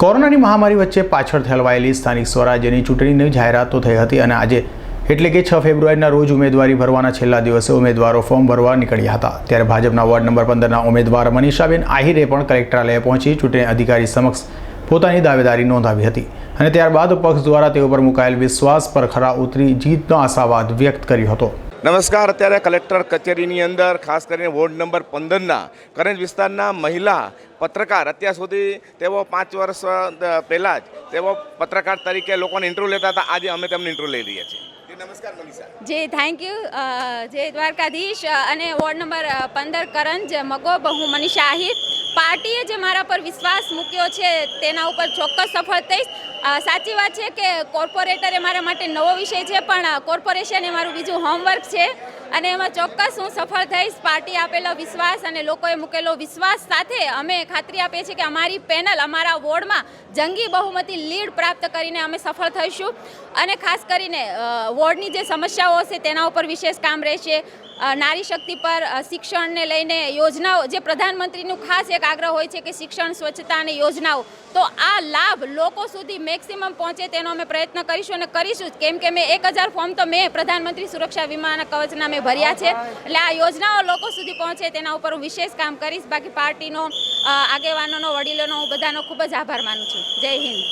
કોરોનાની મહામારી વચ્ચે પાછળ ઠલવાયેલી સ્થાનિક સ્વરાજ્યની ચૂંટણીની જાહેરાતો થઈ હતી અને આજે એટલે કે છ ફેબ્રુઆરીના રોજ ઉમેદવારી ભરવાના છેલ્લા દિવસે ઉમેદવારો ફોર્મ ભરવા નીકળ્યા હતા. ત્યારે ભાજપના વોર્ડ નંબર પંદરના ઉમેદવાર મનીષાબેન આહિરે પણ કલેક્ટરાલયે પહોંચી ચૂંટણી અધિકારી સમક્ષ પોતાની દાવેદારી નોંધાવી હતી અને ત્યારબાદ પક્ષ દ્વારા તેઓ પર મુકાયેલ વિશ્વાસ પર ખરા ઉતરી જીતનો આશાવાદ વ્યક્ત કર્યો હતો. નમસ્કાર, અત્યારે કલેક્ટર કચેરીની અંદર ખાસ કરીને વોર્ડ નંબર પંદરના કરંજ વિસ્તારના મહિલા પત્રકાર, અત્યાર સુધી તેઓ પાંચ વર્ષ પહેલાં જ તેઓ પત્રકાર તરીકે લોકોને ઇન્ટરવ્યૂ લેતા હતા. આજે અમે તેમને ઇન્ટરવ્યૂ લઈ રહ્યા છીએ. નમસ્કાર જી થેન્ક યુ જય દ્વારકાધીશ અને વોર્ડ નંબર પંદર કરંજ મગોબ હું મનીષા આહિર. પાર્ટીએ જે મારા પર વિશ્વાસ મૂક્યો છે, તેના ઉપર ચોક્કસ સફળ થઈશ. સાચી વાત છે કે કોર્પોરેટર એ મારા માટે નવો વિષય છે, પણ કોર્પોરેશન એ મારું બીજું હોમવર્ક છે. અને એમાં ચોક્કસ હું સફળ થઈશ, પાર્ટી આપેલો વિશ્વાસ અને લોકોએ મૂકેલો વિશ્વાસ સાથે અમે ખાતરી આપીએ છીએ કે અમારી પેનલ, અમારા વોર્ડમાં જંગી બહુમતી લીડ પ્રાપ્ત કરીને અમે સફળ થઈશું. અને ખાસ કરીને વોર્ડની જે સમસ્યાઓ હશે તેના ઉપર વિશેષ કામ રહેશે. નારી શક્તિ પર શિક્ષણને લઈને યોજનાઓ, જે પ્રધાનમંત્રીનું ખાસ એક આગ્રહ હોય છે કે શિક્ષણ, સ્વચ્છતા અને યોજનાઓ, તો આ લાભ લોકો સુધી મેક્સિમમ પહોંચે તેનો અમે પ્રયત્ન કરીશું અને કરીશું જ. કેમ કે મેં એક હજાર ફોર્મ તો મેં પ્રધાનમંત્રી સુરક્ષા વીમાના કવચના મેં ભર્યા છે. એટલે આ યોજનાઓ લોકો સુધી પહોંચે તેના ઉપર હું વિશેષ કામ કરીશ. બાકી પાર્ટીનો આગેવાનોનો, વડીલોનો હું બધાનો ખૂબ જ આભાર માનું છું. જય હિન્દ.